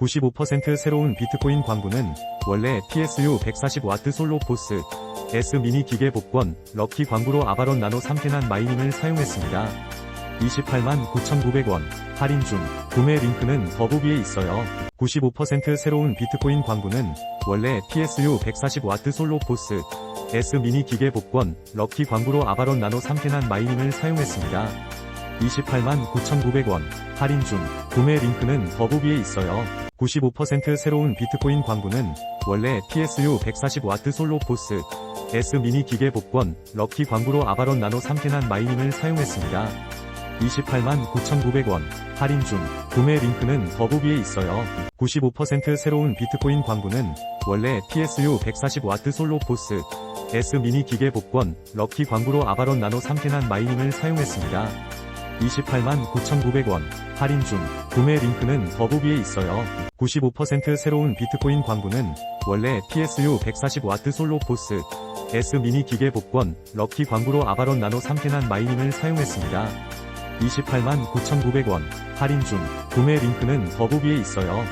95% 새로운 비트코인 광고는 원래 PSU 140W 솔로 포스 S 미니 기계 복권 럭키 광고로 아바론 나노 3캐난 마이닝을 사용했습니다. 28만 9,900원 할인 중 구매 링크는 더보기에 있어요. 95% 새로운 비트코인 광고는 원래 PSU 140W 솔로 포스 S 미니 기계 복권 럭키 광고로 아바론 나노 3캐난 마이닝을 사용했습니다. 28만 9,900원 할인 중 구매 링크는 더보기에 있어요. 95% 새로운 비트코인 광고는 원래 PSU 140W 솔로 포스 S 미니 기계 복권 럭키 광고로 아바론 나노 3캐난 마이닝을 사용했습니다. 28만 9,900원 할인 중 구매 링크는 더보기에 있어요. 95% 새로운 비트코인 광고는 원래 PSU 140W 솔로 포스 S 미니 기계 복권 럭키 광고로 아바론 나노 3캐난 마이닝을 사용했습니다. 28만 9,900원 할인 중 구매 링크는 더보기에 있어요. 95% 새로운 비트코인 광고는 원래 PSU 140W 솔로 포스 S 미니 기계 복권 럭키 광고로 아바론 나노 3캐난 마이닝을 사용했습니다. 28만 9,900원 할인 중 구매 링크는 더보기에 있어요.